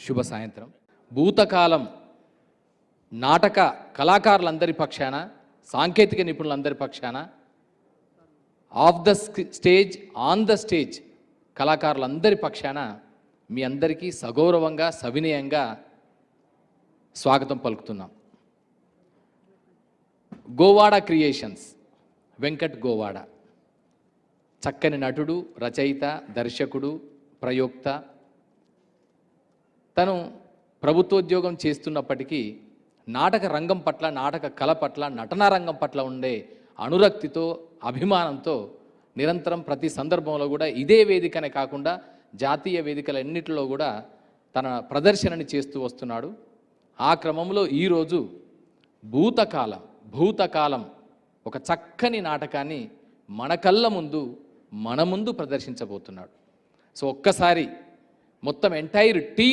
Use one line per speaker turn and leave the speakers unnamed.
శుభ సాయంత్రం. భూతకాలం నాటక కళాకారులందరి పక్షాన సాంకేతిక నిపుణులందరి పక్షాన off the stage on the stage కళాకారులందరి పక్షాన మీ అందరికీ సగౌరవంగా సవినయంగా స్వాగతం పలుకుతున్నాం. గోవాడ క్రియేషన్స్ వెంకట్ గోవాడ. చక్కని నటుడు రచయిత దర్శకుడు ప్రయోక్త తను ప్రభుత్వోద్యోగం చేస్తున్నప్పటికీ నాటక రంగం పట్ల నాటక కళ పట్ల నటనా రంగం పట్ల ఉండే అనురక్తితో అభిమానంతో నిరంతరం ప్రతి సందర్భంలో కూడా ఇదే వేదికనే కాకుండా జాతీయ వేదికలన్నిటిలో కూడా తన ప్రదర్శనని చేస్తూ వస్తున్నాడు. ఆ క్రమంలో ఈరోజు భూతకాలం భూతకాలం ఒక చక్కని నాటకాన్ని మన కళ్ళ ముందు మన ముందు ప్రదర్శించబోతున్నాడు. సో ఒక్కసారి మొత్తం ఎంటైర్ టీం